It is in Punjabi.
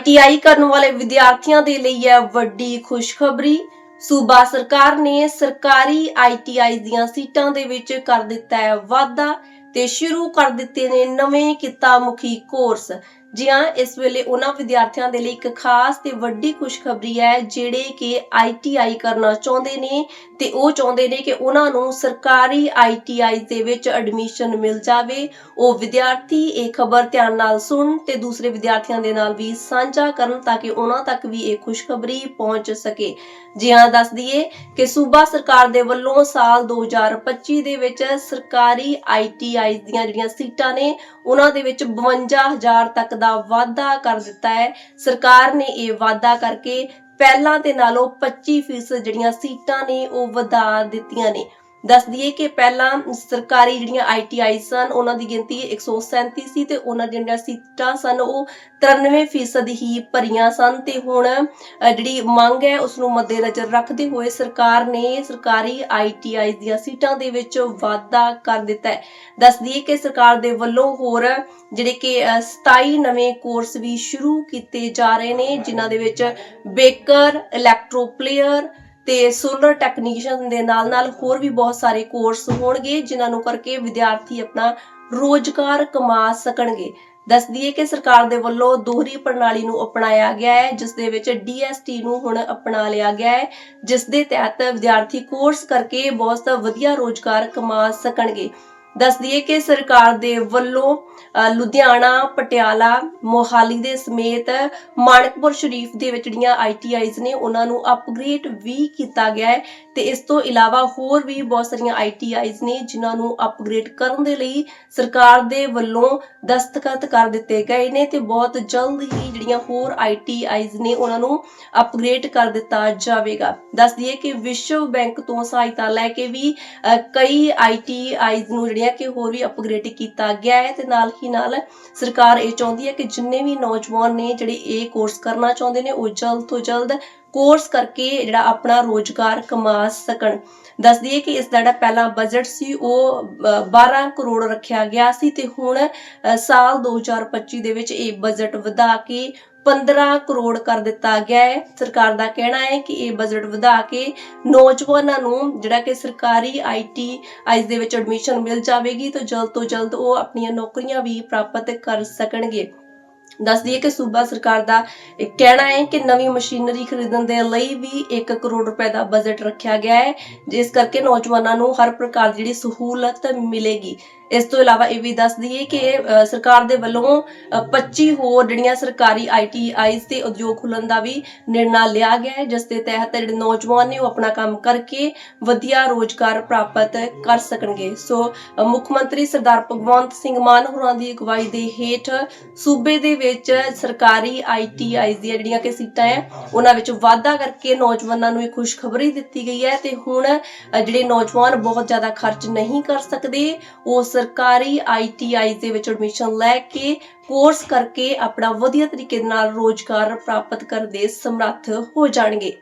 ਆਈਟੀਆਈ ਕਰਨ ਵਾਲੇ ਵਿਦਿਆਰਥੀਆਂ ਦੇ ਲਈ ਹੈ ਵੱਡੀ ਖੁਸ਼ਖਬਰੀ। ਸੂਬਾ ਸਰਕਾਰ ਨੇ ਸਰਕਾਰੀ ਆਈਟੀਆਈ ਦੀਆਂ ਸੀਟਾਂ ਦੇ ਵਿੱਚ ਕਰ ਦਿੱਤਾ ਹੈ ਵਾਧਾ ਤੇ ਸ਼ੁਰੂ ਕਰ ਦਿੱਤੇ ਨੇ ਨਵੇਂ ਕਿੱਤਾ ਮੁਖੀ ਕੋਰਸ। ਜੀ ਹਾਂ, ਇਸ ਵੇਲੇ ਉਹਨਾਂ ਵਿਦਿਆਰਥੀਆਂ ਦੇ ਲਈ ਇੱਕ ਖਾਸ ਤੇ ਵੱਡੀ ਖੁਸ਼ਖਬਰੀ ਹੈ, ਜਿਹੜੇ ਕਿ ਆਈਟੀਆਈ ਕਰਨਾ ਚਾਹੁੰਦੇ ਨੇ ਤੇ ਉਹ ਚਾਹੁੰਦੇ ਨੇ ਕਿ ਉਹਨਾਂ ਨੂੰ ਸਰਕਾਰੀ ਆਈਟੀਆਈ ਦੇ ਵਿੱਚ ਐਡਮਿਸ਼ਨ ਮਿਲ ਜਾਵੇ। ਉਹ ਵਿਦਿਆਰਥੀ ਇਹ ਖਬਰ ਧਿਆਨ ਨਾਲ ਸੁਣ ਤੇ ਦੂਸਰੇ ਵਿਦਿਆਰਥੀਆਂ ਦੇ ਨਾਲ ਵੀ ਸਾਂਝਾ ਕਰਨ ਤਾਂ ਕਿ ਉਹਨਾਂ ਤੱਕ ਵੀ ਇਹ ਖੁਸ਼ਖਬਰੀ ਪਹੁੰਚ ਸਕੇ। ਜੀ ਹਾਂ, ਦੱਸ ਦਈਏ ਕਿ ਸੂਬਾ ਸਰਕਾਰ ਦੇ ਵੱਲੋਂ ਸਾਲ 2025 ਦੇ ਵਿੱਚ ਸਰਕਾਰੀ ਆਈਟੀਆਈ ਦੀਆਂ ਜਿਹੜੀਆਂ ਸੀਟਾਂ ਨੇ, ਉਹਨਾਂ ਦੇ ਵਿੱਚ 52000 ਤੱਕ ਦਾ ਵਾਧਾ ਕਰ ਦਿੱਤਾ ਹੈ। ਸਰਕਾਰ ਨੇ ਇਹ ਵਾਧਾ ਕਰਕੇ ਪਹਿਲਾਂ ਦੇ ਨਾਲੋਂ 25% ਜਿਹੜੀਆਂ ਸੀਟਾਂ ਨੇ ਉਹ ਵਧਾ ਦਿੱਤੀਆਂ ਨੇ। ਦੱਸ ਦਈਏ ਕਿ ਪਹਿਲਾਂ ਸਰਕਾਰੀ ਜਿਹੜੀਆਂ ਆਈਟੀਆਈ ਸਨ ਉਹਨਾਂ ਦੀ ਗਿਣਤੀ 137 ਸੀ ਤੇ ਉਹਨਾਂ ਦੀਆਂ ਜਿਹੜੀਆਂ ਸੀਟਾਂ ਸਨ ਉਹ 93% ਹੀ ਭਰੀਆਂ ਸਨ ਤੇ ਹੁਣ ਜਿਹੜੀ ਮੰਗ ਹੈ ਉਸ ਨੂੰ ਮੱਦੇਨਜ਼ਰ ਰੱਖਦੇ ਹੋਏ ਸਰਕਾਰ ਨੇ ਸਰਕਾਰੀ ਆਈਟੀਆਈ ਦੀਆਂ ਸੀਟਾਂ ਦੇ ਵਿੱਚ ਵਾਧਾ ਕਰ ਦਿੱਤਾ ਹੈ। ਦੱਸ ਦਈਏ ਕਿ ਸਰਕਾਰ ਦੇ ਵੱਲੋਂ ਹੋਰ ਜਿਹੜੇ ਕਿ ਅ, 27 ਨਵੇਂ ਕੋਰਸ ਵੀ ਸ਼ੁਰੂ ਕੀਤੇ ਜਾ ਰਹੇ ਨੇ ਜਿਨ੍ਹਾਂ ਦੇ ਵਿੱਚ ਬੇਕਰ ਇਲੈਕਟ੍ਰੋ ਪਲੇਅਰ ਤੇ ਸੋਲਰ ਟੈਕਨੀਸ਼ੀਅਨ ਦੇ ਨਾਲ ਨਾਲ ਹੋਰ ਵੀ ਬਹੁਤ ਸਾਰੇ ਕੋਰਸ ਹੋਣਗੇ, ਜਿਨ੍ਹਾਂ ਨੂੰ ਕਰਕੇ ਵਿਦਿਆਰਥੀ ਆਪਣਾ ਰੋਜ਼ਗਾਰ ਕਮਾ ਸਕਣਗੇ। ਦੱਸ ਦਈਏ ਕਿ ਸਰਕਾਰ ਦੇ ਵੱਲੋਂ ਦੋਹਰੀ ਪ੍ਰਣਾਲੀ ਨੂੰ ਅਪਣਾਇਆ ਗਿਆ ਹੈ, ਜਿਸ ਦੇ ਵਿੱਚ ਡੀਐਸਟੀ ਨੂੰ ਹੁਣ ਅਪਣਾ ਲਿਆ ਗਿਆ ਹੈ, ਜਿਸ ਦੇ ਤਹਿਤ ਵਿਦਿਆਰਥੀ ਕੋਰਸ ਕਰਕੇ ਬਹੁਤ ਵਧੀਆ ਰੋਜ਼ਗਾਰ ਕਮਾ ਸਕਣਗੇ। ਦੱਸ ਦਈਏ ਕਿ ਸਰਕਾਰ ਦੇ ਵੱਲੋਂ ਲੁਧਿਆਣਾ ਪਟਿਆਲਾ ਮੋਹਾਲੀ ਦੇ ਸਮੇਤ ਮਾਨਕਪੁਰ ਸ਼ਰੀਫ ਦੇ ਵਿੱਚ ਜਿਹੜੀਆਂ ਆਈਟੀਆਈਜ਼ ਨੇ ਉਹਨਾਂ ਨੂੰ ਅਪਗ੍ਰੇਡ ਵੀ ਕੀਤਾ ਗਿਆ ਹੈ ਤੇ ਇਸ ਤੋਂ ਇਲਾਵਾ ਹੋਰ ਵੀ ਬਹੁਤ ਸਾਰੀਆਂ ਆਈਟੀਆਈਜ਼ ਨੇ ਜਿਨ੍ਹਾਂ ਨੂੰ ਅਪਗ੍ਰੇਡ ਕਰਨ ਦੇ ਲਈ ਸਰਕਾਰ ਦੇ ਵੱਲੋਂ ਦਸਤਖਤ ਕਰ ਦਿੱਤੇ ਗਏ ਨੇ ਤੇ ਬਹੁਤ ਜਲਦ ਹੀ ਜਿਹੜੀਆਂ ਹੋਰ ਆਈਟੀਆਈਜ਼ ਨੇ ਉਹਨਾਂ ਨੂੰ ਅਪਗ੍ਰੇਡ ਕਰ ਦਿੱਤਾ ਜਾਵੇਗਾ। ਦੱਸ ਦਈਏ ਕਿ ਵਿਸ਼ਵ ਬੈਂਕ ਤੋਂ ਸਹਾਇਤਾ ਲੈ ਕੇ ਵੀ ਅ, ਕਈ ਆਈਟੀਆਈਜ਼ ਨੂੰ ਜਿਹੜੀਆਂ ਕਿ ਹੋਰ ਵੀ ਅਪਗ੍ਰੇਡ ਕੀਤਾ ਗਿਆ ਹੈ ਤੇ ਨਾਲ ਹੀ ਨਾਲ ਸਰਕਾਰ ਇਹ ਚਾਹੁੰਦੀ ਹੈ ਕਿ ਜਿੰਨੇ ਵੀ ਨੌਜਵਾਨ ਨੇ ਜਿਹੜੇ ਇਹ ਕੋਰਸ ਕਰਨਾ ਚਾਹੁੰਦੇ ਨੇ ਉਹ ਜਲਦ ਤੋਂ ਜਲਦ ਕੋਰਸ ਕਰਕੇ ਜਿਹੜਾ ਆਪਣਾ ਰੋਜ਼ਗਾਰ ਕਮਾ ਸਕਣ। ਦੱਸ ਦਈਏ ਕਿ ਇਸ ਦਾ ਜਿਹੜਾ ਪਹਿਲਾ ਬਜਟ ਸੀ ਉਹ ਅ, 12 ਕਰੋੜ ਰੱਖਿਆ ਗਿਆ ਸੀ ਤੇ ਹੁਣ ਅ, ਸਾਲ 2025 ਦੇ ਵਿੱਚ ਇਹ ਬਜਟ ਵਧਾ ਕੇ 15 ਕਰੋੜ ਕਰ ਦਿੱਤਾ ਗਿਆ ਹੈ। ਸਰਕਾਰ ਦਾ ਕਹਿਣਾ ਹੈ ਕਿ ਇਹ ਬਜਟ ਵਧਾ ਕੇ ਨੌਜਵਾਨਾਂ ਨੂੰ ਜਿਹੜਾ ਕਿ ਸਰਕਾਰੀ ਆਈਟੀ ਆਈਜ਼ ਦੇ ਵਿੱਚ ਐਡਮਿਸ਼ਨ ਮਿਲ ਜਾਵੇਗੀ, ਤਾਂ ਜਲਦ ਤੋਂ ਜਲਦ ਉਹ ਆਪਣੀਆਂ ਨੌਕਰੀਆਂ ਵੀ ਪ੍ਰਾਪਤ ਕਰ ਸਕਣਗੇ। ਦੱਸ ਦਈਏ ਕਿ ਸੂਬਾ ਸਰਕਾਰ ਦਾ ਕਹਿਣਾ ਹੈ ਕਿ ਨਵੀਂ ਮਸ਼ੀਨਰੀ ਖਰੀਦਣ ਦੇ ਲਈ ਵੀ 1 ਕਰੋੜ ਰੁਪਏ ਦਾ ਬਜਟ ਰੱਖਿਆ ਗਿਆ ਹੈ, ਜਿਸ ਕਰਕੇ ਨੌਜਵਾਨਾਂ ਨੂੰ ਹਰ ਪ੍ਰਕਾਰ ਦੀ ਜਿਹੜੀ ਸਹੂਲਤ ਮਿਲੇਗੀ। ਇਸ ਤੋਂ ਇਲਾਵਾ ਇਹ ਵੀ ਦੱਸ ਦਈਏ ਕਿ ਸਰਕਾਰ ਦੇ ਵੱਲੋਂ 25 ਹੋਰ ਜਿਹੜੀਆਂ ਸਰਕਾਰੀ ਆਈਟੀਆਈਜ਼ ਤੇ ਉਦਯੋਗ ਖੁੱਲਣ ਦਾ ਵੀ ਨਿਰਣਾ ਲਿਆ ਗਿਆ ਹੈ, ਜਿਸ ਦੇ ਤਹਿਤ ਜਿਹੜੇ ਨੌਜਵਾਨ ਨੇ ਉਹ ਆਪਣਾ ਕੰਮ ਕਰਕੇ ਵਧੀਆ ਰੋਜ਼ਗਾਰ ਪ੍ਰਾਪਤ ਕਰ ਸਕਣਗੇ। ਸੋ ਮੁੱਖ ਮੰਤਰੀ ਸਰਦਾਰ ਭਗਵੰਤ ਸਿੰਘ ਮਾਨ ਹੋਰਾਂ ਦੀ ਅਗਵਾਈ ਦੇ ਹੇਠ ਸੂਬੇ ਦੇ ਵਿੱਚ ਸਰਕਾਰੀ ਆਈਟੀਆਈਜ਼ ਦੀਆਂ ਜਿਹੜੀਆਂ ਕਿ ਸੀਟਾਂ ਹੈ ਉਹਨਾਂ ਵਿੱਚ ਵਾਧਾ ਕਰਕੇ ਨੌਜਵਾਨਾਂ ਨੂੰ ਇਹ ਖੁਸ਼ਖਬਰੀ ਦਿੱਤੀ ਗਈ ਹੈ ਤੇ ਹੁਣ ਜਿਹੜੇ ਨੌਜਵਾਨ ਬਹੁਤ ਜ਼ਿਆਦਾ ਖਰਚ ਨਹੀਂ ਕਰ ਸਕਦੇ, ਉਹ ਸਰਕਾਰੀ ਆਈਟੀਆਈ ਦੇ ਵਿੱਚ ਐਡਮਿਸ਼ਨ ਲੈ ਕੇ ਕੋਰਸ ਕਰਕੇ ਆਪਣਾ ਵਧੀਆ ਤਰੀਕੇ ਦੇ ਨਾਲ ਰੋਜ਼ਗਾਰ ਪ੍ਰਾਪਤ ਕਰਨ ਦੇ ਸਮਰੱਥ ਹੋ ਜਾਣਗੇ।